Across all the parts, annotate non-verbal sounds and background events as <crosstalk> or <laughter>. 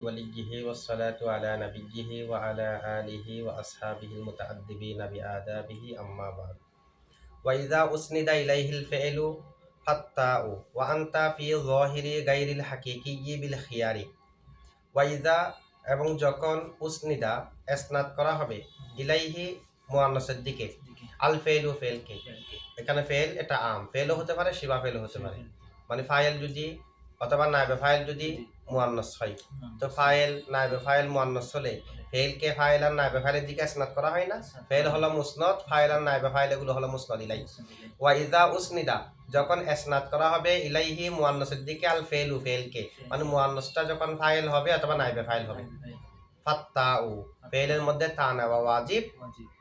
وليه والصلاة على نبيه وعلى آله وأصحابه المتأدبين بآدابه أما بعد وإذا أسند إليه الفعل فالتاء وأنت في ظاهر غير الحقيقي بالخيار ওয়াইদা এবং যখন উসনিদা এসনাদ করা হবে ইলাইহি মুয়ান্নাসের দিকে আল ফেলু ফেলকে এখানে ফেল এটা আম ফেলও হতে পারে শিবা ফেলও হতে পারে মানে ফাইল যদি অথবা নাইবে ফাইল যদি মুয়ান্নাস হয়। তো ফাইল নাইবে ফাইল মুয়ান্নাস হলে ফেলকে ফাইল আর নাইবে ফাইলের দিকে এসনাদ করা হয় না। ফেল হলো মুসনদ ফাইল আর নাইবে ফাইল এগুলো হলো মুসনদ ইলাই। ওয়া ইদা উসনিদা যখন এসনাদ করা হবে ইলাইহি মুয়ান্নাসের দিকে আল ফেলু ফেলকে মানে মুয়ান্নাসটা যখন ফাইল হবে অথবা নাইবে ফাইল হবে। ফাত্তাউ ফেলের মধ্যে তা নেওয়া ওয়াজিব।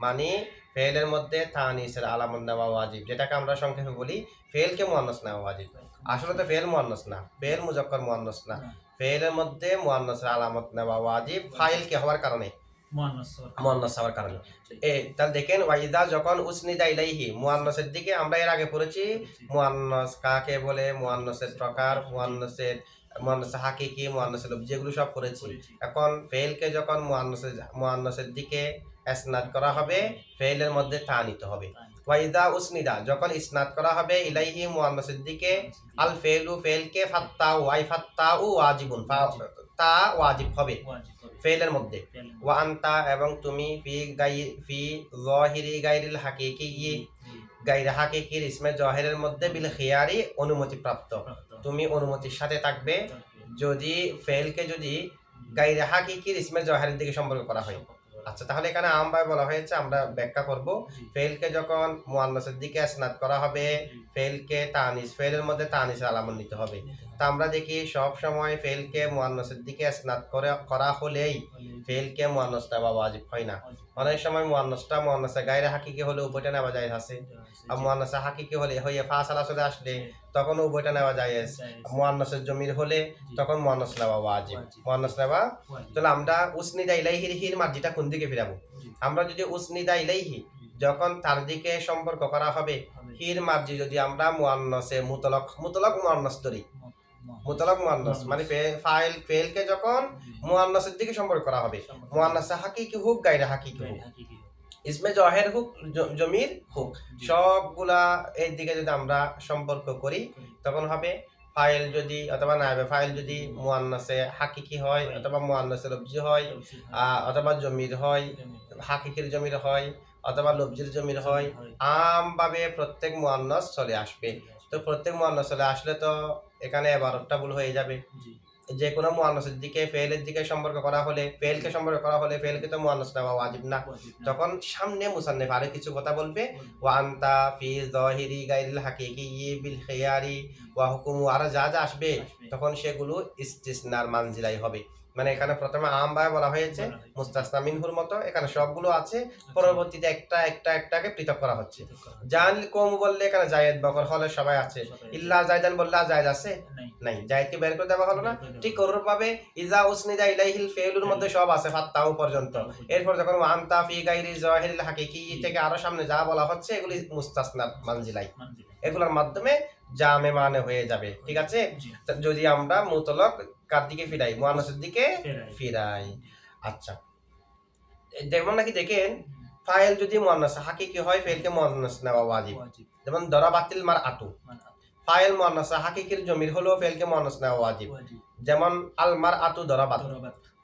মানে ফেলের মধ্যে তানিসের আলামত নেওয়া ওয়াজিব যেটাকে আমরা সংক্ষেপে বলি ফেলকে মুয়ান্নাস নেওয়া ওয়াজিব। আসলে তো ফেল মুয়ান্নাস না ফেল মুজাক্কর মুয়ান্নাস না। ফেলের মধ্যে মুয়ান্নাসের আলামত নেওয়া ওয়াজিব ফাইল কে হওয়ার কারণে? মুয়ান্নাস হওয়ার কারণে। তাহলে দেখেন ওয়াইদা যখন উসনিদা ইলাইহি মুয়ান্নাসের দিকে আমরা এর আগে পড়েছি মুয়ান্নাস কাকে বলে মুয়ান্নাসের প্রকার মুয়ান্নাসের মুয়ান্নাস হাকিকি মুয়ান্নাসের লফজ যেগুলো সব পড়েছি। এখন ফেলকে যখন মুয়ান্নাসের মুয়ান্নাসের দিকে করা হবে ফেলের মধ্যে তা নিতে হবে। ওয়াইদা উসনিদা, যখন ইসনাদ করা হবে, ইলাইহি মুয়ান্নাসের দিকে আল ফেলু ফেলকে ফাত্তাউ ওয়াই ফাত্তাউ ওয়াজিবুন তা ওয়াজিব হবে, ফেলের মধ্যে। ওয়া আনতা, এবং তুমি ফি গাই, ফি যাহিরি গাইরিল হাকিকি, গাইরে হাকিকির ইসমে জহেরের মধ্যে বিল খিয়ারি অনুমতি প্রাপ্ত। তুমি অনুমতির সাথে থাকবে, যদি ফেলকে যদি গাইরে হাকিকির ইসমে জহেরের দিকে সম্পর্ক করা হয়। আচ্ছা তাহলে এখানে আমভাবে বলা হয়েছে আমরা ব্যাখ্যা করব। ফেলকে যখন মুয়ান্নাসের দিকে স্নাত করা হবে ফেলকে তানিস ফেলের মধ্যে তানিসের আলামত নিতে হবে। তা আমরা দেখি সব সময় ফেলকে মুয়ান্নাসের দিকে স্নাত করে, করা হলেই ফেলকে মুয়ান্নাস নেওয়া ওয়াজিব হয় না। অনেক সময় মুয়ান্নাসটা মুয়ান্নাসে গাইরে হাকিকি হলে উভয়টা নেওয়া যায় আছে। আর মুয়ান্নাসে হাকিকি হলে হইয়ে ফাসালা চলে আসলে তখন উভয়টা নেওয়া যায় মুয়ান্নাসের জমির হলে তখন মুয়ান্নাস নেওয়া ওয়াজিব মুয়ান্নাস নেওয়া তাহলে আমরা উসনিদা ইলাইহি হির মার্জিটা কোন দিকে ফিরাবো? আমরা যদি উসনিদা ইলাইহি যখন তার দিকে সম্পর্ক করা হবে, হির মার্জি যদি আমরা মুয়ান্নাসে মুতলক মুতলক মুয়ান্নাস ধরি মুতলক মুয়ান্নাস মানে ফাইল ফেলকে যখন মুয়ান্নাসের দিকে সম্পর্ক করা হবে। মুয়ান্নাসে হাকিকি হোক গায়রে হাকিকি হোক। ইসমে জহের হোক জমির হোক। সবগুলা এর দিকে যদি আমরা সম্পর্ক করি তখন হবে ফাইল যদি অথবা নাইবে ফাইল যদি মুয়ান্নাসে হাকিকি হয় অথবা মুয়ান্নাসে লব্জি হয় অথবা জমির হয় হাকিকির জমির হয় অথবা লব্জির জমির হয় আমভাবে প্রত্যেক মুয়ান্নাস চলে আসবে। তো প্রত্যেক মুয়ান্নাস চলে আসলে তো এখানে এবারটা ভুল হয়ে যাবে। যে কোনো মহানসের দিকে ফেলের দিকে সম্পর্ক করা হলে ফেলকে সম্পর্ক করা হলে ফেলকে তো মহানস নেওয়া ওয়াজিব না। তখন সামনে মুসান্নে আরও কিছু কথা বলবে ওয়ান্তা ফিজ ফি যাহিরি হাকিকি হাকিকি বিল খেয়ারি ওয়া হুকুম আর যা যা আসবে। তখন সেগুলো ইস্তিসনার মানজিলাই হবে। মানে এখানে প্রথমে আম ভাবে বলা হয়েছে মুস্তাসনা মিনহুর মতো। এখানে সবগুলো আছে পরবর্তীতে একটা একটা একটাকে পৃথক করা হচ্ছে। জান কম বললে এখানে জায়েদ বকর হলে সবাই আছে। ইল্লা জায়দান বললে জায়েদ আছে? নাই। জায়েদকে বের করে দেওয়া হলো না? ঠিক অনুরূপ ভাবে ইজা উসনিদা ইলাইহিল ফেলুর মধ্যে সব আছে ফাত্তাও পর্যন্ত। এরপর যখন ওয়ান্তা ফি গাইরি জাহিরিল হাকিকি থেকে আরও সামনে যা বলা হচ্ছে এগুলি মুস্তাসনা মানজিলাই। এগুলোর মাধ্যমে জামে মানে হয়ে যাবে। ঠিক আছে? যদি আমরা মুতলক কার দিকে ফিরাই? মুয়ান্নাসের দিকে ফিরাই। আচ্ছা। যেমন নাকি দেখেন ফাইল যদি মুয়ান্নাস হাকিকি হয় ফেলকে মুয়ান্নাস নেওয়া ওয়াজিব। যেমন দরাবাতিল মার আতু। ফাইল মুয়ান্নাস হাকিকির জমির হলো ফেলকে মুয়ান্নাস নেওয়া ওয়াজিব। যেমন আল মার আতু দরাবাত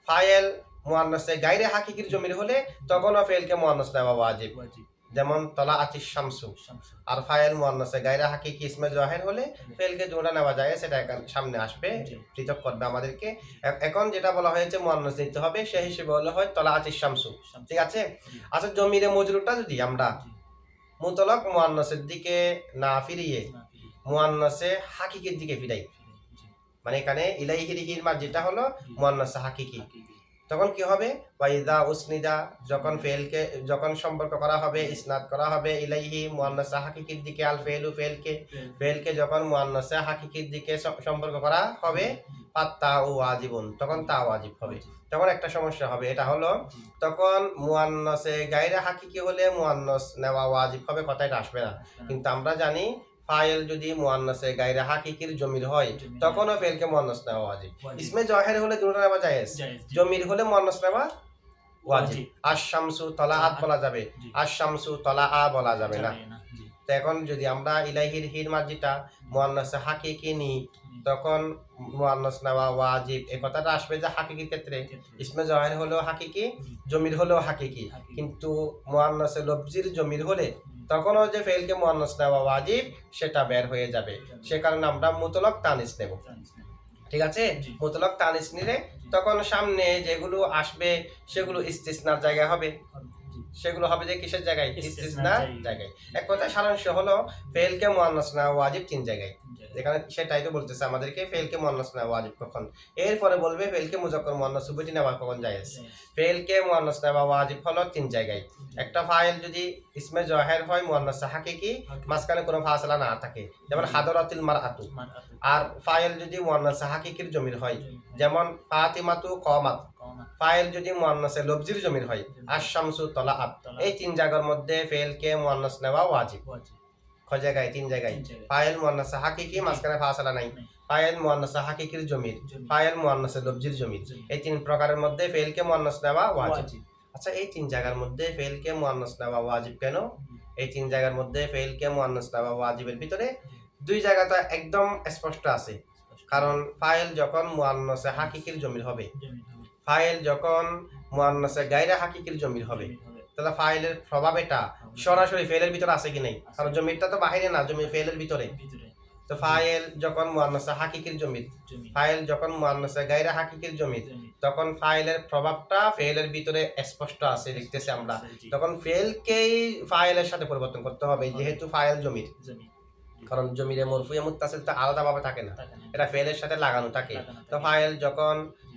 ফাইল মুয়ান্নাসে গাইরে হাকিকির জমির হলে তখনও ফেলকে মুয়ান্নাস নেওয়া ওয়াজিব। যেমন তলা আতি শামসু। আর ফাইল মুয়ান্নাসে গাইরে হাকিকি ইসমে জাহির হলে ফেলকে জোড়া নেওয়া যায় সেটা সামনে আসবে পৃথক করবে আমাদেরকে। এখন যেটা বলা হয়েছে মুয়ান্নাস নিতে হবে সেই হিসেবে হলে হয় তলা আতি শামসু। ঠিক আছে? আচ্ছা জমিরে মজরুরটা যদি আমরা মুতলক মুয়ান্নাসের দিকে না ফিরিয়ে মুয়ান্নাসে হাকিকের দিকে ফিরাই। মানে এখানে ইলাইহির হিরমা যেটা হলো মুয়ান্নাসে হাকিকি। তখন কি হবে? ওয়াইদা উসনিদা যখন ফেলকে যখন সম্পর্ক করা হবে ইসনাদ করা হবে ইলাইহি মুয়ান্নাসে হাকিকির দিকে আল ফেলু ফেলকে ফেলকে যখন মুয়ান্নাসে হাকিকির দিকে সম্পর্ক করা হবে পাত্তা ও ওয়াজিবুন তখন তা ওয়াজিব হবে। তখন একটা সমস্যা হবে এটা হলো তখন মুয়ান্নাসে গায়রে হাকিকি হলে মুয়ান্নাস নেওয়া ওয়াজিব হবে কথা এটা আসবে না। কিন্তু আমরা জানি ফাইল যদি মুয়ান্নাসে গায়রে হাকিকির জমির হয় তখনও ফেলকে মুয়ান্নাস নেওয়া ওয়াজিব। ইসমে জহের হলে দুটো নেওয়া জায়েজ। জমির হলে মুয়ান্নাস নেওয়া ওয়াজিব। ওয়াজিব। আশ-শামসু তলাআত বলা যাবে। জি। আশ-শামসু তলাআ বলা যাবে না। তো এখন যদি আমরা ইলাহির হির মার্জিটা মুয়ান্নাসে হাকিকি নিই তখন মুয়ান্নাস নেওয়া ওয়াজিব। এই কথাটা আসবে যে হাকিকির ক্ষেত্রে। ইসমে জহের হলেও হাকিকি জমির হলেও হাকিকি। হাকিকি। কিন্তু মুয়ান্নাসে লফজির জমির হলে তখনও যে ফেলকে মুয়ান্নাস নেওয়া ওয়াজিব সেটা বের হয়ে যাবে। সে কারণে আমরা মুতলক তানিস নেব। ঠিক আছে? মুতলক তানিস নিলে তখন সামনে যেগুলো আসবে সেগুলো ইস্তিসনার জায়গা হবে। সেগুলো হবে যে কিসের জায়গায় ইস্তিসনার জায়গায়। এক কথা সারাংশ হলো ফেলকে মুয়ান্নাস নেওয়া ওয়াজিব তিন জায়গায়। যেখানে সেটাই তো বলতেছে আমাদেরকে ফেলকে মুয়ান্নাস নেওয়া ওয়াজিব কখন এরপরে বলবে ফেলকে মুজাক্কর মুয়ান্নাস উভয়টি নেওয়া কখন জায়েজ। ফেলকে মুয়ান্নাস নেওয়া ওয়াজিব হলো তিন জায়গায় একটা ফাইল যদি ইসমে জহের হয় মুয়ান্নাস হাকিকি। মাঝখানে কোনো ফাসলা না থাকে যেমন হাদরাতিল মারআতু। আর ফাইল যদি মুয়ান্নাস হাকিকির জমির হয় হয়। যেমন ফাতিমাতু কমাত কমা। ফাইল যদি মুয়ান্নাসে লবজির জমির হয় তলাআত তলাআত। এই তিন জায়গার মধ্যে ফেলকে মুয়ান্নাস নেওয়া ওয়াজিব। জায়গায় তিন জায়গায়। তিন জায়গায়। হাকিকি মাঝখানে ফাসলা নাই। ফাইল হাকিকির জমির। মুয়ান্নাসে লফজির জমির। এই তিন প্রকারের মধ্যে ফেলকে মুয়ান্নাস নেওয়া ওয়াজিব। আচ্ছা এই তিন জায়গার মধ্যে ফেলকে মুয়ান্নাস নেওয়া ওয়াজিব কেন? এই তিন জায়গার মধ্যে ফেলকে মুয়ান্নাস নেওয়া ওয়াজিবের ভিতরে দুই জায়গাটা একদম স্পষ্ট আছে। কারণ ফাইল যখন মুয়ান্নাসে হাকিকির জমির হবে জমির হবে। ফাইল যখন মুয়ান্নাসে গায়রে হাকিকির জমির হবে। তাহলে ফাইলের প্রভাব এটা? সরাসরি ফেলের ভিতরে আছে কি নাই? কারণ জমিটা তো বাহিরে না জমি ফেলের ভিতরে। তো ফাইল যখন মুয়ান্নাসে হাকিকির জমি। ফাইল যখন মুয়ান্নাসে গায়রে হাকিকির জমির জমির। তখন ফাইলের প্রভাবটা ফেলের ভিতরে স্পষ্ট আছে লিখতেছে আমরা। তখন ফেলকেই ফাইলের সাথে পরিবর্তন করতে হবে? যেহেতু ফাইল জমির। জমির। কারণ জমিরে মরফুয়ে মুত্তাসিল তো আলাদাভাবে থাকে না। এটা ফেলের সাথে লাগানো থাকে। তো ফাইল যখন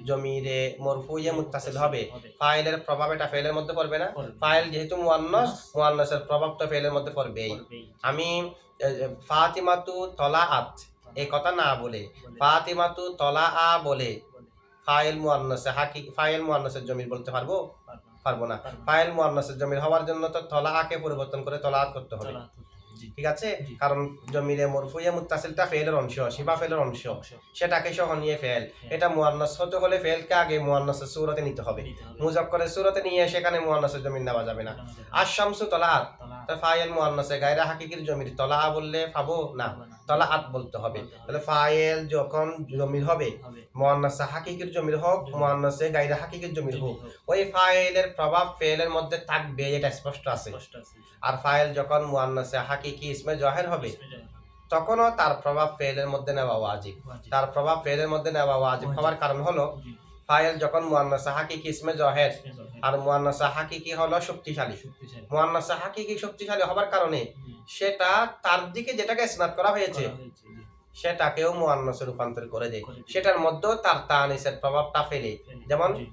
জমিরে মরফুয়ে মুত্তাসিল হবে ফাইলের প্রভাব এটা ফেলের মধ্যে পড়বে না। ফাইল যেহেতু মুয়ান্নাস মুয়ান্নাসের প্রভাব তো ফেলের মধ্যে পড়বেই। আমি ফাতিমাতু তলাআত এই কথা না বলে ফাতিমাতু তলাআ বলে বলে। ফাইল মুয়ান্নাসে হাকি ফাইল মুয়ান্নাসের জমির বলতে পারব? পারব না। ফাইল মুয়ান্নাসের জমির হওয়ার জন্য তো তলা তলাআকে পরিবর্তন করে তলাআত করতে হবে। ঠিক আছে। কারণ জমিরে মরফুইয়া মুত্তাসিলটা ফেলের অংশ শিবা ফেলের অংশ। সেটাকে সহ নিয়ে ফেল। এটা মুয়ান্নাস হতে হলে ফেলকে আগে মুয়ান্নাসের সুরতে নিতে হবে। মুজাক্করের সুরতে নিয়ে সেখানে মুয়ান্নাসের জমির নেওয়া যাবে না। আর শামসু তলাআত তলা- তা ফাইল মুয়ান্নাসে গায়রা হাকিকির জমির তলা বললে পাবো না। পাবো না। তলাআত বলতে হবে। তাহলে ফাইল যখন জমির হবে। মুয়ান্নাসে হাকিকির জমির হোক। মুয়ান্নাসে গায়রা হাকিকির জমির হোক ওই ফায়েলের প্রভাব ফেলের মধ্যে থাকবে এটা স্পষ্ট আছে। আর ফাইল যখন মুয়ান্নাসে হাকিকি ইসমে জহের হবে। তখনও তার প্রভাব ফেলের মধ্যে নেওয়া ওয়াজিব। তার প্রভাব ফেলের মধ্যে নেওয়া ওয়াজিব হওয়ার কারণ হলো। ফাইল যখন মুয়ান্নাসে হাকিকি ইসমে জহের। আর মুয়ান্নাসে হাকিকি হলো শক্তিশালী। মুয়ান্নাসে হাকিকি শক্তিশালী হবার কারণে সেটা তার দিকে যেটাকে স্নাত করা হয়েছে। সেটাকেও মুয়ান্নাসে রূপান্তর করে দেয় সেটার মধ্যেও তার তানিসের প্রভাবটা ফেলে। যেমন।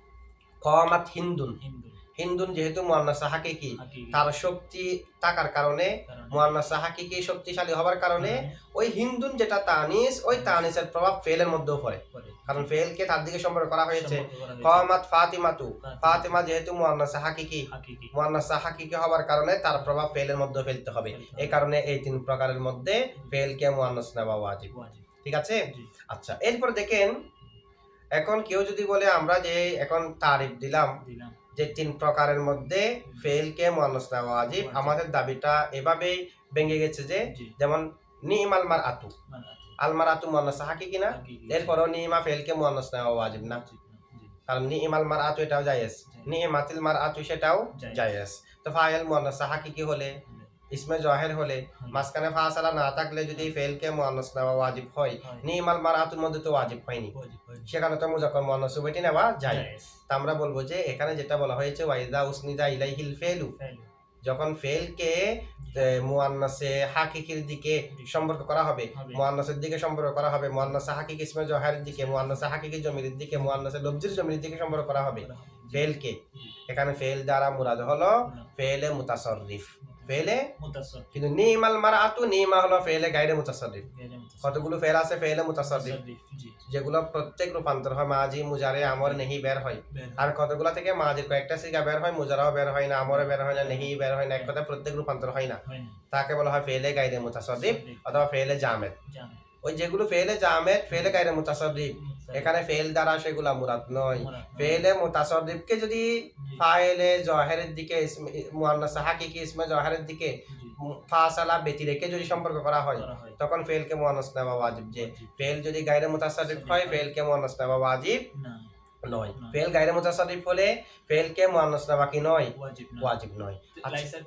কমাত হিন্দুন হিন্দু। হিন্দুন যেহেতু মুয়ান্নাসে হাকিকি হাকিকি। তার শক্তি থাকার কারণে কারণ- মুয়ান্নাসে হাকিকি শক্তিশালী হবার কারণে ওই হিন্দুন যেটা তানিস ওই তানিসের প্রভাব ফেলের মধ্যেও পড়ে কারণ ফেলকে তার দিকে সম্পর্ক করা হয়েছে। কমাত ফাতিমাতু ফাতিমা। যেহেতু মুয়ান্নাসে হাকিকি হাকিকি। মুয়ান্নাসে হাকিকি হবার কারণে তার প্রভাব ফেলের মধ্যে ফেলতে হবে। এই কারণে এই তিন প্রকারের মধ্যে ফেলকে মুয়ান্নাস নেওয়া ওয়াজিব। ঠিক আছে আচ্ছা এরপর দেখেন এখন কেউ যদি বলে আমরা যে এখন তারিফ দিলাম। যে তিন প্রকারের মধ্যে ফেলকে মানুষ নেওয়া ওয়াজিব ওয়াজিব। আমাদের দাবিটা এভাবেই ভেঙে গেছে যে। যেমন নিম আলমার আতু আলমার আতু মানুষ হাকি কিনা। এরপরও নিমা ফেলকে মানুষ নেওয়া ওয়াজিব না। কারণ নিম আলমার আতু এটাও জায়েজ নিমাতিল মার আতু সেটাও। জায়েজ তো ফাইল মহানস হাকি কি হলে ইসমে জহের হলে মাঝখানে ফাসালা না থাকলে যদি ফেলকে মুয়ান্নাস নেওয়া ওয়াজিব হয়। নিমাল মার আতুর মধ্যে তো ওয়াজিব হয়নি সেখানে তো মুজাক্কর মুয়ান্নাস উভয়টি নেওয়া যায় তা আমরা বলব যে এখানে যেটা বলা হয়েছে ওয়াইদা উসনিদা ইলাইহিল ফেলু ফেল। যখন ফেলকে মুয়ান্নাসে হাকিকির দিকে সম্পর্ক করা হবে। মুয়ান্নাসের দিকে সম্পর্ক করা হবে মুয়ান্নাসে হাকিক ইসমে জহের দিকে মুয়ান্নাসে হাকিকি জমির দিকে মুয়ান্নাসে লফজির জমির দিকে সম্পর্ক করা হবে ফেলকে। এখানে ফেল দ্বারা মুরাদ হলো ফেলে মুতাসররিফ ফেলে কিন্তু নিমাল মারাতু নিমা হলো ফেলে গাইরে মুতাসাররিফ গায়রে কতগুলো ফেল আছে ফেলে মুতাসাররিফ যেগুলো প্রত্যেক রূপান্তর হয় মাজি মুজারে আমর নেহি বের হয়। আর কতগুলো থেকে মাজি কয়েকটা সিগা বের হয় মুজারাও বের হয় না আমরে বের হয় না নেহি বের হয় না এক কথা প্রত্যেক রূপান্তর হয় না। তাকে বলা হয় ফেলে গাইরে মুতাসাররিফ অথবা ফেলে জামেদ। ওই যেগুলো ফেলে জামেদ ফেলে গাইরে মুতাসাররিফ। এখানে ফেল দ্বারা সেগুলা মুরাদ নয়। ফেলে মুতাসাররিফকে যদি ফাইলে জহেরের দিকে মুয়ান্নাস হাকিকি ইসমে জহেরের দিকে ফাসালা ব্যতি রেখে যদি সম্পর্ক করা হয় তখন ফেলকে মুয়ান্নাস নেওয়া ওয়াজিব যে ফেল যদি গাইরে মুতাসাররিফ হয় ফেলকে মুয়ান্নাস নেওয়া ওয়াজিব নয়। ফেল গাইরে মুতাসাররিফ হলে ফেলকে মুয়ান্নাস নেওয়া কি নয়? ওয়াজিব নয়। আচ্ছা।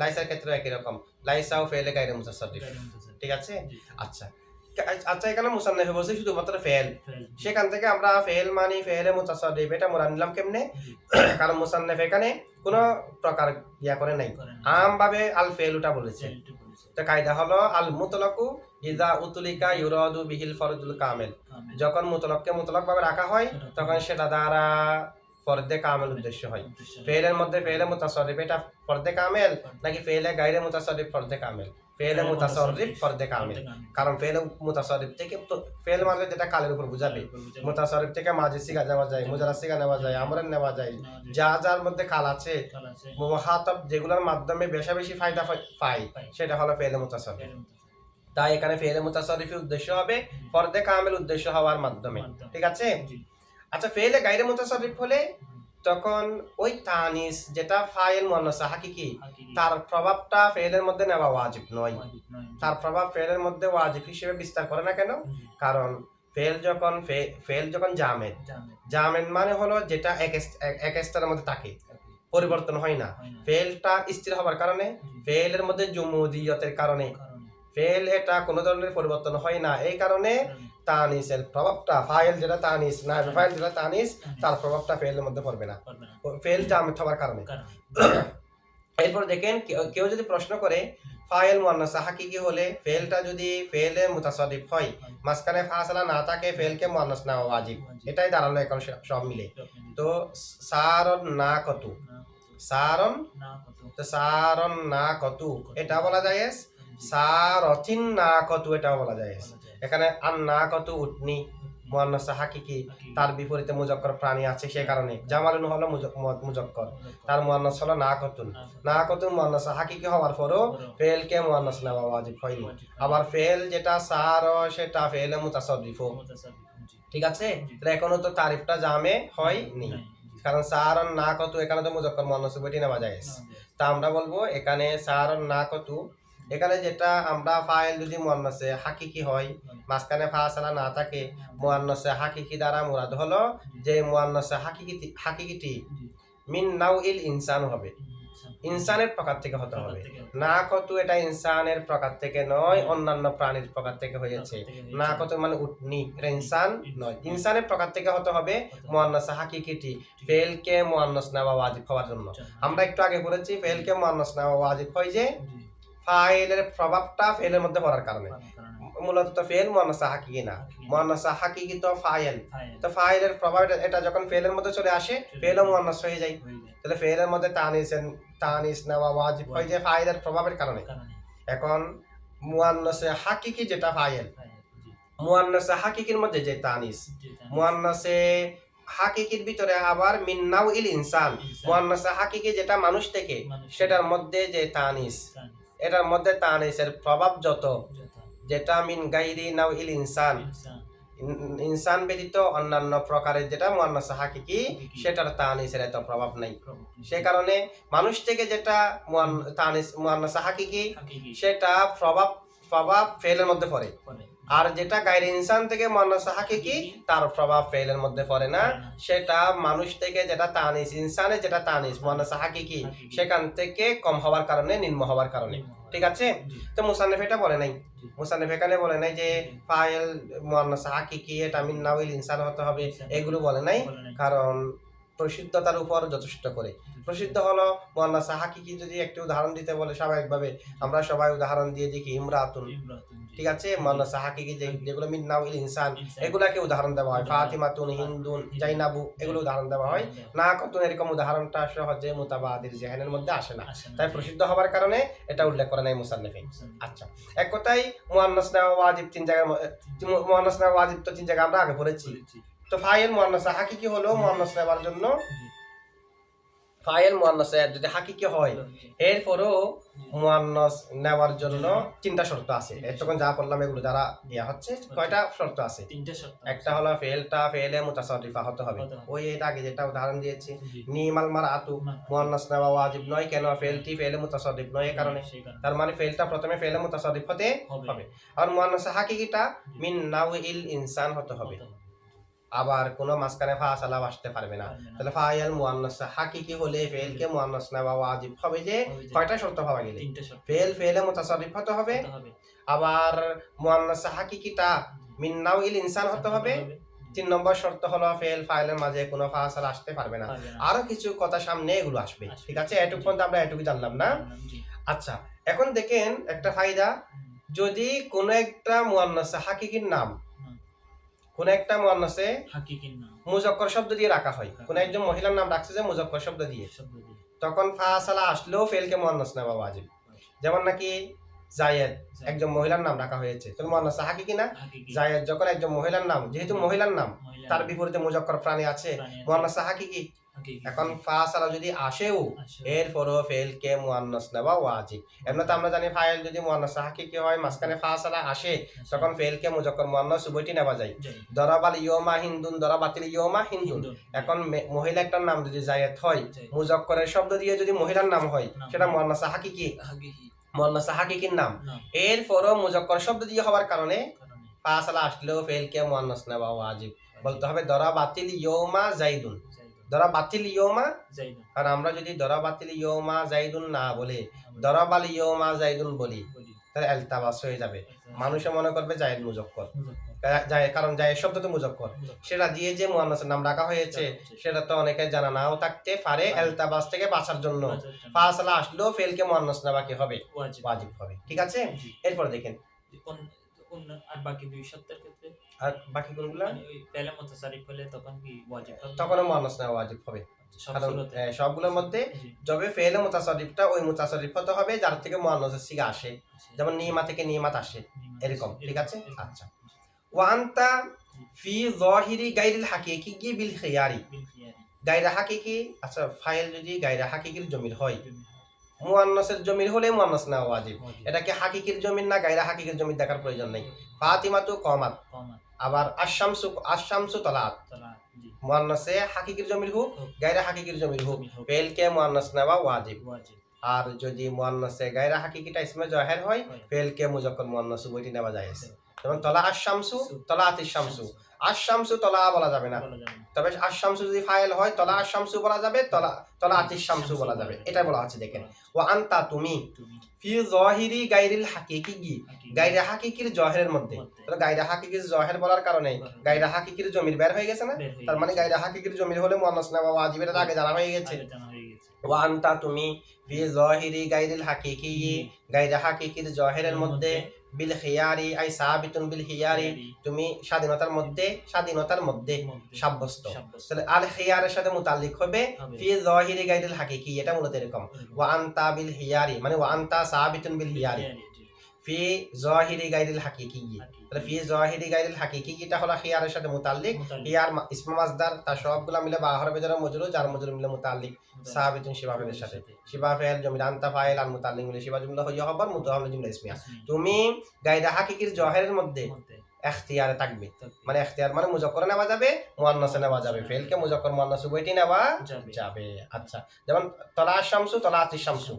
লাইসার ক্ষেত্রে একই রকম। লাইসাও ফেলে গাইরে গায়রে মুতাসাররিফ। ঠিক আছে? আচ্ছা। আচ্ছা এখানে মুসান্নাফে বলছে শুধুমাত্র ফেল। ফেল সেখান থেকে আমরা ফেল মানি ফেলে মুতাসাররিফ এটা মোরা নিলাম কেমনে? <coughs> কারণ মুসান্নাফ এখানে কোনো প্রকার ইয়া করে নাই। আমভাবে আল বলেছে। ফেলটা বলেছে। তো কায়দা হলো আল মুতলাকু ইদা উতুলিকা ইউরাদু বিহিল ফরদুল কামেল। যখন মুতলককে মুতলক ভাবে রাখা হয়। তখন সেটা দ্বারা ফরদে কামেল উদ্দেশ্য হয়। ফেলের মধ্যে ফেলে মুতাসরিফ এটা ফরদে কামেল? নাকি ফেলে গাইরে মুতাসরিফ ফরদে কামেল? ফেলে মুতাসরিফ ফরদে কামেল কারণ ফেলে মুতাসরিফ থেকে তো- ফেল মানে যেটা কালের উপর বুঝাবে। মুতাসরিফ থেকে মাঝে সিগা নেওয়া যায় মুজারা সিগা নেওয়া যায় আমরের নেওয়া যায়। যা যার মধ্যে কাল আছে মুহাতাব যেগুলোর মাধ্যমে বেশি বেশি ফায়দা পাই-। সেটা হলো ফেলে মুতাসরিফ তাই এখানে ফেলে মুতাসরিফের উদ্দেশ্য হবে ফরদে কামেল উদ্দেশ্য হওয়ার মাধ্যমে। মাধ্যমে। ঠিক আছে? আচ্ছা ফেলে গাইরে মুতাসরিফ হলে তখন ওই তানিস যেটা ফাইল মুয়ান্নাসা হাকিকি হাকিকি। তার প্রভাবটা ফেলের মধ্যে নেওয়া ওয়াজিব নয়। তার প্রভাব ফেলের মধ্যে ওয়াজিব হিসেবে বিস্তার করে না কেন? কারণ ফেল যখন ফেল যখন জামেদ জামেদ। মানে হলো যেটা এক স্তরের মধ্যে থাকে। পরিবর্তন হয় না। ফেলটা স্থির হবার কারণে ফেলের মধ্যে জুমুদিয়তের কারণে। ফেল এটা কোনো ধরনের পরিবর্তন হয় না। এই কারণে তানিসের প্রভাবটা ফাইল যেটা তানিস না ফাইল যেটা তানিস তার প্রভাবটা ফেলের মধ্যে পড়বে না। ফেল জামেদ হওয়ার কারণে। <coughs> এরপর দেখেন কেউ- যদি প্রশ্ন করে ফাইল মুয়ান্নাসা হাকিকি হলে ফেলটা যদি ফেলে মুতাসারিফ হয় মাঝখানে ফাসলা না থাকে ফেলকে মুয়ান্নাস না ওয়াজিব। এটাই দাঁড়াল এখন সব- মিলে। তো সারন না কতু। সারন? না কত। তো সারন না কতু। এটা বলা যায় সারথিন না কতু এটাও বলা যায় এখানে আর না কতু মুয়ান্নাসা হাকিকি। তার বিপরীতে মুজক্কর প্রাণী আছে সে কারণে জামালুন হলো মুজ- মুজক্কর তার মুয়ান্নাস হলো না কতুন না কত। না কতুন মুয়ান্নাস হাকিকি হওয়ার পরও ফেলকে মুয়ান্নাস নেওয়া ওয়াজিব হয়নি আবার ফেল যেটা সার সেটা ফেলে মুতাসাররিফ, ঠিক আছে এখনও তো তারিফটা জামে হয়নি। কারণ সার না কতু এখানে তো মুজক্কর মুয়ান্নাস বইটি নেওয়া যায় তা আমরা বলব এখানে সার না কতু এখানে যেটা আমরা ফাইল যদি মুয়ান্নাসে হাকিকি হয়, মাঝখানে ফাসালা না থাকে, মুয়ান্নাসে হাকিকি দ্বারা মুরাদ হলো যে মুয়ান্নাসে হাকিকি হাকিকিটি জি। মিন নাও ইল ইনসান হবে ইনসানের প্রকার থেকে হতে হবে। না কত এটা ইনসানের প্রকার থেকে নয়, অন্যান্য প্রাণীর প্রকার থেকে হয়েছে। না কত মানে উটনি, এটা ইনসান নয় ইনসানের প্রকার থেকে হতে হবে মুয়ান্নাস হাকিকিটি, ফেলকে মুয়ান্নাস নেওয়া ওয়াজিব হওয়ার জন্য আমরা একটু আগে বলেছি ফেলকে মুয়ান্নাস নেওয়া ওয়াজিব হয় যে। ফাইলের প্রভাবটা ফেলের মধ্যে পড়ার কারণে। মূলত তো ফেল মুয়ান্নাস হাকিকি না। হাকিকি। মুয়ান্নাস হাকিকি তো ফাইল তো ফাইলের প্রভাব এটা- যখন ফেলের মধ্যে চলে আসে ফেলও মুয়ান্নাস হয়ে যায়। যায়। তাহলে ফেলের মধ্যে তানিস তানিস নেওয়া ওয়াজিব হয় যে ফাইলের প্রভাবের কারণে। এখন মুয়ান্নাসে হাকিকি যেটা ফাইল। মুয়ান্নাসে হাকিকির মধ্যে যে তানিস মুয়ান্নাসে হাকিকির ভিতরে আবার মিন্নাউ ইল ইনসান। মুয়ান্নাসে হাকিকি যেটা মানুষ থেকে সেটার মধ্যে যে তানিস। এটার মধ্যে তানিসের প্রভাব যত যেটা মিন গাইরি নাও ইল ইনসান ইনসান। ব্যতীত অন্যান্য প্রকারের যেটা মুয়ান্নাস হাকিকি। সেটার তানিসের এত প্রভাব নাই সে কারণে মানুষ থেকে যেটা মুয়ান্নাস হাকিকি। সেটা প্রভাব প্রভাব ফেলের মধ্যে পড়ে। আর যেটা গাইর ইনসান থেকে মুয়ান্নাস হাকিকি তার প্রভাব ফেলের মধ্যে পড়ে না সেটা মানুষ থেকে যেটা তানিস ইনসানে যেটা তানিস হাকিকি হাকিকি। সেখান থেকে কম হওয়ার কারণে, নিম্ন হওয়ার কারণে ঠিক আছে তো মুসান্নেফ এটা বলে নাই। মুসান্নেফ এখানে বলে নাই যে ফাইল মুয়ান্নাস হাকিকি এটা মিন নাউইল, ইনসান হতে হবে এগুলো বলে নাই। কারণ প্রসিদ্ধতার উপর যথেষ্ট করে। প্রসিদ্ধ হলো মোয়ান্নাস হাকিকি যদি একটি উদাহরণ দিতে বলে স্বাভাবিকভাবে আমরা সবাই উদাহরণ দিয়ে দেখি ইমরাতুন ঠিক আছে? মোয়ান্নাস হাকিকি যে যেগুলো মিন্নাউ ইল ইনসান। এগুলাকে উদাহরণ দেওয়া হয়। ফাতিমাতুন হিন্দুন জাইনাবু এগুলো উদাহরণ দেওয়া হয়। না কত এরকম উদাহরণটা সহজে মুতাবাদির জেহানের মধ্যে আসে না। তাই প্রসিদ্ধ হবার কারণে এটা উল্লেখ করে নাই মুসান্নিফে। আচ্ছা এক কথাই মুয়ান্নাস নেওয়া ওয়াজিব তিন জায়গায় মুয়ান্নাস নেওয়া ওয়াজিব তো তিন জায়গায় আমরা আগে পড়েছি। তো ফাইল মুয়ান্নাস হাকিকি হলো মুয়ান্নাস নেওয়ার জন্য। ফাইল মুয়ান্নাস যদি হাকিকি হয় এরপরও। মুয়ান্নাস নেওয়ার জন্য তিনটা শর্ত আছে। এতক্ষণ যা করলাম এগুলো যারা ইয়া হচ্ছে কয়টা শর্ত আছে? তিনটে শর্ত একটা হলো ফেলটা ফেলে মুতাসাররিফা হতে হবে। ওই এটা আগে যেটা উদাহরণ দিয়েছি। নিমাল মার আতু মুয়ান্নাস নেওয়া ওয়াজিব নয় কেন ফেলটি ফেলে মুতাসাররিফ নয় এই কারণে। তার মানে ফেলটা প্রথমে ফেলে মুতাসাররিফ হতে হবে। আর মুয়ান্নাস হাকিকিটা মিন নাউইল ইনসান হতে হবে। আবার কোনো মাঝখানে ফা সালাম আসতে পারবে না। না। তাহলে ফাইল মুয়ান্নাস হাকিকি হলে ফেলকে মুয়ান্নাস নেওয়া ওয়াজিব হবে যে হবে কয়টা শর্ত পাওয়া গেলে? ফেল ফেলে মুতাসাররিফ হতে হবে। হবে। আবার মুয়ান্নাস হাকিকিটা মিন নাউইল ইনসান হতে হবে। তিন নম্বর শর্ত হলো ফেল ফাইলের মাঝে কোনো ফাসাল আসতে পারবে না। আরও কিছু কথা সামনে এগুলো আসবে। ঠিক আছে? এটুকু পর্যন্ত আমরা এটুকু জানলাম না? আচ্ছা এখন দেখেন একটা ফায়দা। যদি কোন একটা মুয়ান্নাসে হাকিকির নাম। কোন একটা মুয়ান্নাসে হাকিকির মুজক্কর শব্দ দিয়ে রাখা হয়। কোন একজন মহিলার নাম রাখছে যে মুজক্কর শব্দ দিয়ে। তখন ফাসালা আসলেও ফেলকে মুয়ান্নাস বাবা আজিব যেমন নাকি জায়েদ একজন মহিলার নাম রাখা হয়েছে। তোর মানুষ হাকিকি না। জায়েদ যখন একজন মহিলার নাম যেহেতু মহিলার নাম তার বিপরীতে মুজক্কর প্রাণী আছে মানুষ হাকি কি হাকিকি? এখন ফাসালা যদি আসেও আচ্ছা। এরপরও ফেলকে মুয়ান্নাস নেওয়া ওয়াজিব। এমনিতে আমরা জানি ফাইল যদি মুয়ান্নাস হাকিকি হয় মাঝখানে ফাসালা আসে তখন ফেলকে মুজক্কর মুয়ান্নাস উভয়টি নেওয়া যায়। দরাবাল ইয়মা হিন্দুন দরাবাতিল ইয়মা হিন্দুন। এখন মহিলা একটার নাম যদি জায়েদ হয়। মুজক্করের শব্দ দিয়ে যদি মহিলার নাম হয়। সেটা মুয়ান্নাস হাকিকি। হাকিকি। মুয়ান্নাস হাকিকির নাম। নাম। এরপরও মুজক্কর শব্দ দিয়ে হওয়ার কারণে কারণে। ফাসালা আসলেও ফেলকে মুয়ান্নাস নেওয়া ওয়াজিব। বলতে হবে দরাবাতিল ইয়মা জাইদুন। যাই না। দরাবাতিল ইয়মা আর আমরা যদি দরাবাতিল ইয়মা জাইদুন না বলে দরাবাল ইয়মা জাইদুন বলি বলি। তাহলে এলতাবাস হয়ে যাবে। মানুষে মনে করবে জায়েদ মুজক্কর। কারণ জায়েদ শব্দ তো মুজক্কর। সেটা দিয়ে যে মুয়ান্নাসের নাম রাখা হয়েছে সেটা তো অনেকে জানা নাও থাকতে পারে এলতাবাস থেকে বাঁচার জন্য। ফাসলা আসলেও ফেলকে মুয়ান্নাস নেওয়া কি হবে। ওয়াজিব। হবে। ঠিক আছে। এরপর দেখেন। আর বাকি দুই সপ্তাহের ক্ষেত্রে? আর বাকি কোনগুলা? পেলে মুতাসারিফ হলে তখন কি ওয়াজিব? তখন নেওয়া ওয়াজিব হবে। আহ, সবগুলোর মধ্যে যবে ফেলে মুতাসারিফটা ওই মুতাসারিফ হতে হবে যার থেকে সিগা আসে। যেমন নিমা থেকে নিমাত আসে এরকম, ঠিক আছে? আচ্ছা। ওয়ান্তা ফি গাইরিল হাকিকি কি বিল খিয়ারি। গায়রা হাকিকি আচ্ছা ফাইল যদি গায়রা হাকিকির জমির হয়। জমি। মুয়ান্নাসের জমির হলে মুয়ান্নাস নেওয়া ওয়াজিব। ওয়াজিব। এটা কি হাকিকির জমির না গায়রা হাকিকির জমির দেখার প্রয়োজন নেই। ফাতিমাতু কমাত। কমা, আবার আশামসু আশামসু তালাত। মুয়ান্নাসে হাকিকির জমির হোক। গায়রা হাকিকির জমির হোক। ফেলকে মুয়ান্নাস নেওয়া ওয়াজিব। আর যদি মুয়ান্নাসে গায়রা হাকিকিটা ইসমে জাহের হয় হয়। ফেলকে মুজাক্কর মুয়ান্নাস বইটি নেওয়া যায় যেমন তলা আশামসু তলা আতিস শামসু। আশামসু তলা বলা যাবে না। না। তবে আশামসু যদি ফাইল হয় তলা আশামসু বলা যাবে তলা তলা আতিস শামসু বলা যাবে। এটা বলা আছে দেখেন। ও আন্তা তুমি ফি জহিরি গাইরিল হাকিকি। গাইরে হাকিকির জহেরের মধ্যে। তাহলে গাইরে হাকিকির জহের বলার কারণে গাইরে হাকিকির জমির বের হয়ে গেছে না? তার মানে। গাইরে হাকিকির জমির হলে জানা হয়ে গেছে। আগে জানা হয়ে গেছে। ওয়া আনতা তুমি ফি জহিরি গাইরিল হাকিকি গাইরে হাকিকির জহেরের মধ্যে বিল খিয়ারি আই সাহাবিতুন বিল খিয়ারি তুমি স্বাধীনতার মধ্যে স্বাধীনতার মধ্যে সাব্যস্ত তাহলে আল হিয়ারের সাথে মুতাল্লিক হবে। ফি জহিরি গাইদুল হাকিকি এটা মূলত এরকম। ওয়া আনতা বিল হিয়ারি মানে ওয়া আনতা সাহাবিতুন বিল হিয়ারি। ফি জহিরি গাইরিল হাকিকি। তাহলে ফি জহিরি গাইরিল হাকিকি এটা হলো খিয়ারের সাথে মুতাল্লিক। হিয়ার ইসমা মাসদার তার সবগুলা মিলে বেজারা মজরু যার মজরু মিলে মুতাল্লিক। মুতাল্লিক। সাহাবিতুন শিবা ফেলের সাথে। শিবা। ফেল জমির আনতা ফাইল আর মুতাল্লিক মিলে শিবা জুমলা হইয়া হবার মুতাহামলে জুমলা ইসমিয়া। তুমি গাইরা হাকিকির জহেরের মধ্যে এখতিয়ারে থাকবে। মানে এখতিয়ার মানে মুজক্কর নেওয়া যাবে মুয়ান্নাসে নেওয়া যাবে। ফেলকে মুজক্কর মুয়ান্নাস উভয়টি নেওয়া যাবে। আচ্ছা যেমন তলা শামসু তলা আতিস শামসু।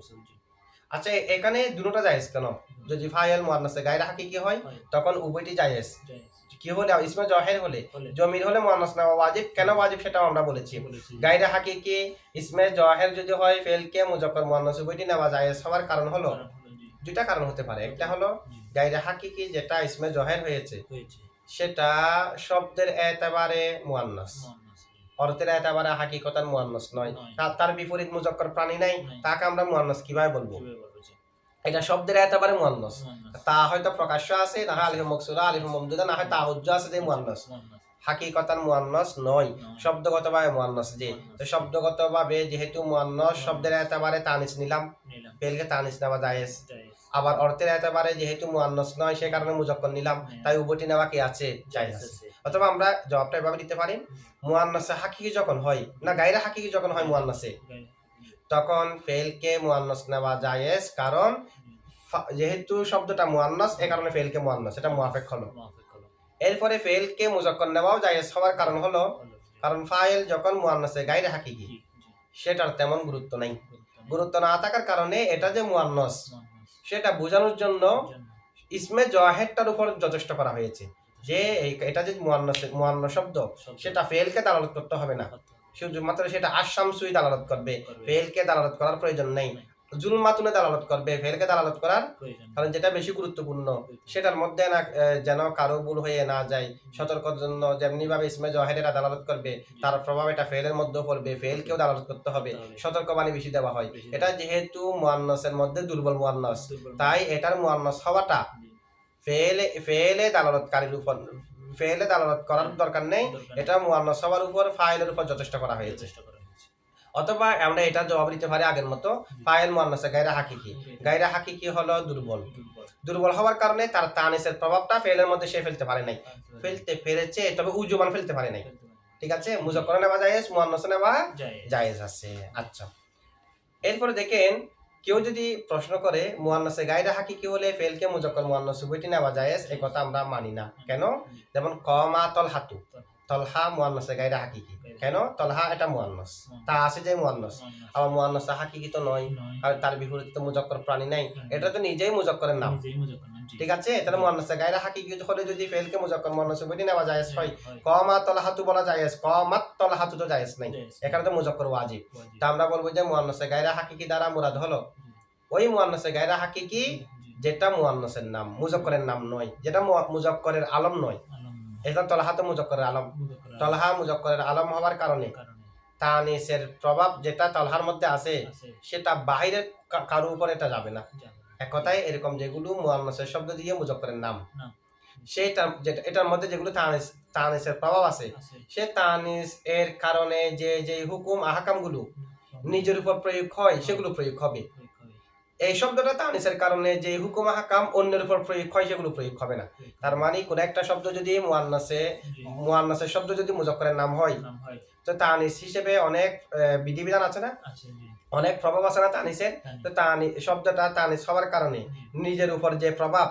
আচ্ছা এখানে দুটোটা জায়েজ কেন? যদি ফাইল মুয়ান্নাসে গায়রা হাকিকি হয় হয়। তখন উভয়টি জায়েজ। জায়েজ। কি হলে? ইসমে জহের হলে। জমির হলে মুয়ান্নাস না ওয়াজিব? কেন ওয়াজিব সেটাও আমরা বলেছি। গায়রা হাকিকি ইসমে জহের যদি হয় ফেল ফেলকে মুজক্কর মুয়ান্নাস উভয়টি নেওয়া জায়েজ হওয়ার কারণ হলো? দুইটা কারণ হতে পারে। একটা হলো। গায়রা হাকিকি যেটা ইসমে জহের হয়েছে। সেটা শব্দের এতেবারে মুয়ান্নাস। অর্থের একেবারে মুয়ান্নাস নয়। তার বিপরীত মুজাক্কর প্রাণী নাই। তাকে আমরা মুয়ান্নাস কীভাবে বলব? এটা শব্দের একেবারে মুয়ান্নাস মুয়ান্নাস। তা হয়তো প্রকাশ্য আছে না হয় আলিফ মকসুরা আলিফ মমদুদা না হয় তাহুজ্জ আছে যে মুয়ান্নাস মুয়ান্নাস। হাকিকতান নয়। শব্দগতভাবে মুয়ান্নাস যে তো শব্দগতভাবে যেহেতু মুয়ান্নাস শব্দের একেবারে তানিস নিলাম। ফেলকে তানিস নেওয়া জায়েজ। আবার অর্থের একেবারে যেহেতু মুয়ান্নাস নয় সে কারণে মুজাক্কর নিলাম তাই উভয়টি নেওয়া কি আছে জায়েজ আছে। অথবা আমরা জবাবটা এভাবে দিতে পারি মুয়ান্নাসে হাকিকি যখন হয় না গায়রা হাকিকি যখন হয় মুয়ান্নাসে তখন ফেলকে মুয়ান্নাস নেওয়া জায়েজ কারণ যেহেতু শব্দটা মুয়ান্নাস এ কারণে ফেলকে মুয়ান্নাস এটা মুয়াফেক হলো এরপরে ফেলকে মুজাক্কর নেওয়াও জায়েজ হওয়ার কারণ হলো। কারণ ফাইল যখন মুয়ান্নাসে গায়রা হাকিকি। সেটার তেমন গুরুত্ব নাই গুরুত্ব না থাকার কারণে এটা যে মুয়ান্নাস। সেটা বোঝানোর জন্য। ইসমে জহেরটার উপর যথেষ্ট করা হয়েছে যে এটা যে মুয়ান্নাস শব্দ। সেটা ফেলকে দালালত করতে হবে না। শুধুমাত্র সেটা আসাম সুই দালালত করবে। ফেলকে দালালত করার প্রয়োজন নেই। জুলমাতুনে দালালত করবে। ফেলকে দালালত করার কারণ যেটা বেশি গুরুত্বপূর্ণ সেটার মধ্যে না যেন কারও ভুল হয়ে না যায়। সতর্কর জন্য যেমনি ভাবে ইসমে জহেরের আদালত করবে তার প্রভাব এটা ফেলের মধ্যে পড়বে। ফেলকেও দালালত করতে হবে। সতর্কবাণী বেশি দেওয়া হয়। এটা যেহেতু মুয়ান্নাসের মধ্যে দুর্বল মুয়ান্নাস। তাই এটার মুয়ান্নাস হওয়াটা ফেলে ফেলে দালালতকারীর উপর ফেলে দালালত করার দরকার নেই। এটা মুয়ান্নাস হওয়ার উপর ফাইলের উপর যথেষ্ট করা হয়েছে। চেষ্টা করা অথবা আমরা এটা জবাব দিতে পারি আগের মতো ফাইল মুয়ান্নাসে গায়রা হাকিকি। গায়রা হাকিকি হলো দুর্বল। দুর্বল। হওয়ার কারণে তার তানিসের প্রভাবটা ফেলের মধ্যে সে ফেলতে পারে নাই। ফেলতে পেরেছে তবে উজুমান ফেলতে পারে নাই। ঠিক আছে? মুজাক্কর নেওয়া জায়েজ মুয়ান্নাসে নেওয়া। জায়েজ আছে। আচ্ছা। এরপরে দেখেন কেউ যদি প্রশ্ন করে মুয়ান্নাসে গায়রা হাকিকি হলে ফেলকে মুজকর মুয়ান্নাস? বইটি নেওয়া যায় এই কথা আমরা মানি না। কেন? যেমন কমাতল হাতু। তলহা মুয়ান্নাসে গায়রা হাকিকি। কেন? তলহা এটা মুয়ান্নাস। তা আছে যে মুয়ান্নাস। আবার মুয়ান্নাসে হাকিকি তো নয়। কারণ তার বিপরীতে তো মুজাক্কর প্রাণী নাই। এটা তো নিজেই মুজাক্করের নাম। ঠিক আছে? তাহলে মুয়ান্নাসে গায়রা হাকিকি হলে যদি ফেলকে মুজাক্কর মুয়ান্নাস উভয়টি নেওয়া জায়েজ হয় হয়। কমা তলহাতু বলা জায়েজ। কমাত তলহাতু তো জায়েজ নাই। এখানে তো মুজাক্কর ওয়াজিব। তা আমরা বলব যে মুয়ান্নাসে গায়রা হাকিকি দ্বারা মুরাদ হলো। ওই মুয়ান্নাসে গায়রা হাকিকি যেটা মুয়ান্নাসের নাম মুজাক্করের নাম নয়। যেটা মুজাক্করের আলম নয়। এটা তলহা তো মুজাক্করের আলম তলহা মুজাক্করের আলম হওয়ার কারণে তানিসের প্রভাব যেটা তলহার মধ্যে আছে সেটা বাহিরের কারও উপর এটা যাবে না। এক কথায় এরকম যেগুলো মুয়ান্নাসের শব্দ দিয়ে মুজাক্করের নাম। সেটা যেটা এটার মধ্যে যেগুলো তানিস তানিসের প্রভাব আছে আছে। সে তানিস এর কারণে যে যে হুকুম আহকামগুলো নিজের উপর প্রয়োগ হয় সেগুলো প্রয়োগ হবে, এই শব্দটা তানিসের কারণে যে হুকুম আহকাম অন্যের উপর প্রয়োগ হয় সেগুলো প্রয়োগ হবে না। তার মানে কোন একটা শব্দ যদি মুয়ান্নাসে মুয়ান্নাসের শব্দ যদি মুজাক্করের নাম হয় তো তানিস হিসেবে অনেক বিধিবিধান আছে না? অনেক প্রভাব আছে না তানিসের তো তানি শব্দটা তানিস হওয়ার কারণে নিজের উপর যে প্রভাব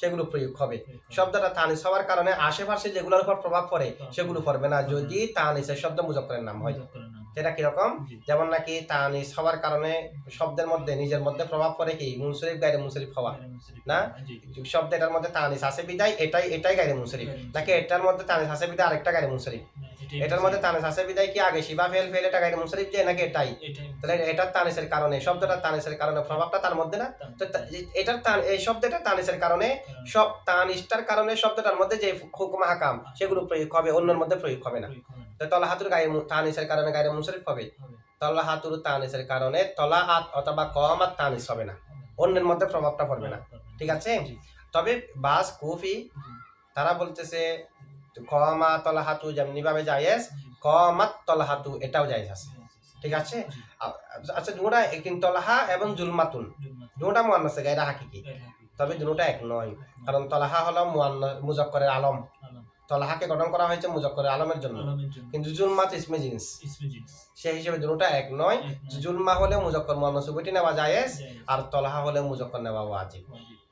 সেগুলো প্রয়োগ হবে। শব্দটা তানিস হওয়ার কারণে আশেপাশে যেগুলোর উপর প্রভাব পড়ে সেগুলো পড়বে না। যদি তানিসের শব্দ মুজাক্করের নাম হয়। সেটা কীরকম? যেমন নাকি তানিস হওয়ার কারণে শব্দের মধ্যে নিজের মধ্যে প্রভাব পড়ে কি? মুনসরিফ গাইরে মুনসরিফ হওয়া। না? শব্দ এটার মধ্যে তানিস আছে বিদায় এটাই এটাই গাইরে মুনসরিফ। নাকি এটার মধ্যে তানিস আছে বিদায় আরেকটা গাইরে মুনসরিফ। এটার মধ্যে তানিস আছে বিদায় কি আগে শিবা ফেল ফেল এটা গাইরে মুনসরিফ যে নাকি এটাই? তাহলে এটার তানিসের কারণে শব্দটার তানিসের কারণে প্রভাবটা তার মধ্যে না? তো এটার তান এই শব্দটা তানিসের কারণে সব তানিসটার কারণে শব্দটার মধ্যে যে হুকুম হাকাম সেগুলো প্রয়োগ হবে অন্যের মধ্যে প্রয়োগ হবে না। তলা হাতুর গায়ে তানিসের কারণে গায়ে মুনসরিফ হবে। তলা হাতুর তানিসের কারণে তলা হাত অথবা কম আর তানিস হবে না। অন্যের মধ্যে প্রভাবটা পড়বে না। ঠিক আছে? তবে বাস কুফি তারা বলতেছে কমা তলা হাতু যেমনি ভাবে জায়েজ কমাত তলা হাতু এটাও জায়েজ আছে। ঠিক আছে? আচ্ছা দুটা কিন্তু তলাহা এবং জুলমাতুন। জুলমাত, দুটা মুয়ান্নাসে গায়রা হাকিকি। তবে দুটা এক নয়। কারণ তলাহা হলো মুজাক্করের আলম, তলাহাকে গঠন করা হয়েছে মুজাক্করের আলমের জন্য। কিন্তু ইসমে জিন্স। ইসমে জিনিস, সেই হিসেবে দুটা এক নয়। জুলমা হলে মুজাক্কর মুয়ান্নাস উভয়টি নেওয়া জায়েজ আর তলাহা হলে মুজাক্কর নেওয়া ওয়াজিব।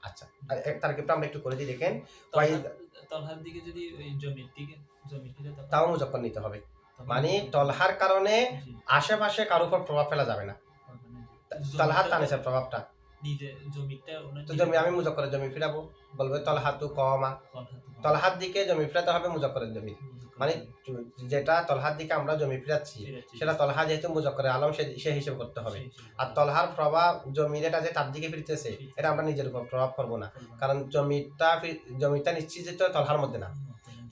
আচ্ছা আর এক তারকিবটা আমরা একটু করে দিই দেখেন। তলহার- দিকে যদি জমির দিকে তাও মুজাক্কর নিতে হবে। মানে তলহার কারণে আশেপাশে কারোর উপর প্রভাব ফেলা যাবে না। তলহার তানিসের প্রভাবটা। নিজে জমিটা তো জমি আমি মুজাক্করের জমি ফিরাবো। বলবে তলহাতু কমা তলহার দিকে- জমি ফিরাতে হবে মুজাক্করের জমি। মানে যেটা তলহার দিকে আমরা জমি ফিরাচ্ছি। সেটা তলহা যেহেতু মুজাক্করের আলম সে হিসেব করতে হবে। আর তলহার প্রভাব জমির এটা যে তার দিকে ফিরতেছে এটা আমরা নিজের উপর প্রভাব করব না। কারণ জমিটা জমিটা নিশ্চিত তলহার মধ্যে না।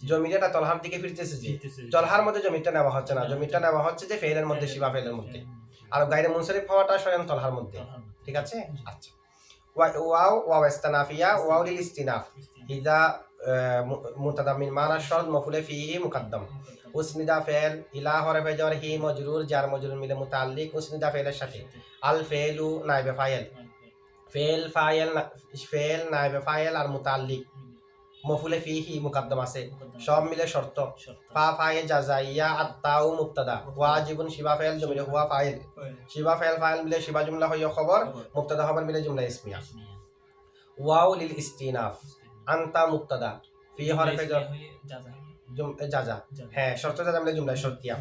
জমিটা তলহার দিকে ফিরতেছে যে তলহার মধ্যে জমিটা নেওয়া হচ্ছে না। জমিটা নেওয়া হচ্ছে যে ফেলের মধ্যে শিবা ফেলের মধ্যে আর গাইরে মুনসারিফ হওয়াটা স্বয়ং তলহার মধ্যে। ঠিক আছে? আচ্ছা। ওয়া- ওয়াও ওয়াও ইস্তানাফিয়া ওয়াও লিল ইস্তিনাফ। ইদা মুতাদামিন মানা শর্ত মফুলে ফিহি মুকদ্দম। উসনিদা ফেল ইলা হরফে জর হি মজরুর জার মজরুর মিলে মুতাল্লিক উসনিদা ফেলের সাথে। আল ফেলু নাইবে ফায়েল। ফেল। ফায়েল ফেল নাইবে ফায়েল আর মুতাল্লিক মফুলে ফিহি মুকদ্দম আছে। সব মিলে শর্ত। ফা ফায়ে জাজাইয়া আত্তাউ মুবতাদা। ওয়াজিবুন শিবা ফেল জমিলে হুয়া ফাইল। শিবা ফেল ফাইল মিলে শিবা জুমলা হইয়া খবর মুবতাদা খবর মিলে জুমলা ইসমিয়া। ওয়াও লিল ইস্তিনাফ। আনতা মুক্তাদা ফি হরফে জাজা হ্যাঁ শর্ত জাজা মিলে জুমলা শর্তিয়া।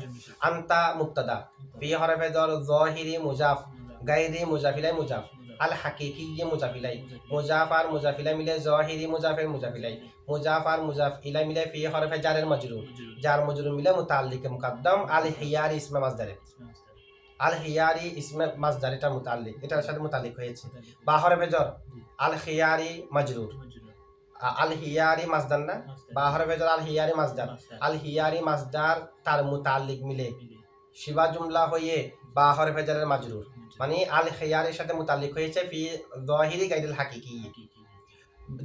আনতা মুক্তাদা ফি হরফে জর জহিরি মুজাফ। গাইরি মুজাফিলাই মুজাফ। আল হাকিকি ইয়ে মুজাফিলাই। মুজাফ আর মুজাফিলাই মিলে জহিরি মুজাফের মুজাফিলাই। মুজাফ আর মুজাফ ইলাই মিলে ফি হরফে জারের মজরুর। জার মজরুর মিলে মুতাল্লিক মুকদ্দম। আল হিয়ারি ইসমে মাজদারে। আল হিয়ারি ইসমে মাজদার এটা মুতাল্লিক। এটার সাথে মুতাল্লিক হয়েছে। বা হরফে জর আল হিয়ারি মাজরুর। আল হিয়ারি মাজদার না? বা হরফে জর আল হিয়ারি মাজদার। আল হিয়ারি মাজদার তার মুতাল্লিক মিলে। শিবা জুমলা হয়ে বা হরফে জারের মাজরুর। মানে আল হিয়ারির সাথে মুতাল্লিক হয়েছে ফি জহিরি গাইদুল হাকিকি।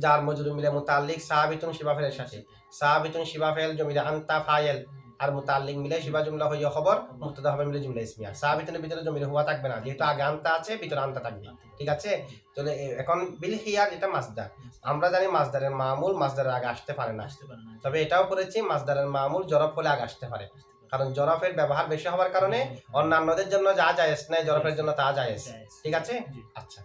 যার মজরুর মিলে মুতাল্লিক সাহাবিতুন শিবা ফেলের সাথে সাহাবিতুন শিবা ফেল জমিলে আন্তা ফায়েল আর মুতাল্লিক মিলে শিবা জুমলা হইয়া খবর মুক্তদা হবে মিলে জুমলা ইসমিয়া সাহাবিতুনের ভিতরে জমিলে হুয়া থাকবে না যেহেতু আগে আন্তা আছে ভিতরে আন্তা থাকবে। ঠিক আছে? তাহলে এখন বিল হিয়ার এটা মাসদার। আমরা জানি মাসদারের মামুল মাসদারের আগে আসতে পারে না। আসতে পারে তবে এটাও করেছি মাসদারের মামুল জরফ হলে আগে আসতে পারে। কারণ জরফের ব্যবহার বেশি হওয়ার কারণে অন্যান্যদের জন্য যা যায় নাই জরফের জন্য তা যায় ঠিক আছে? আচ্ছা।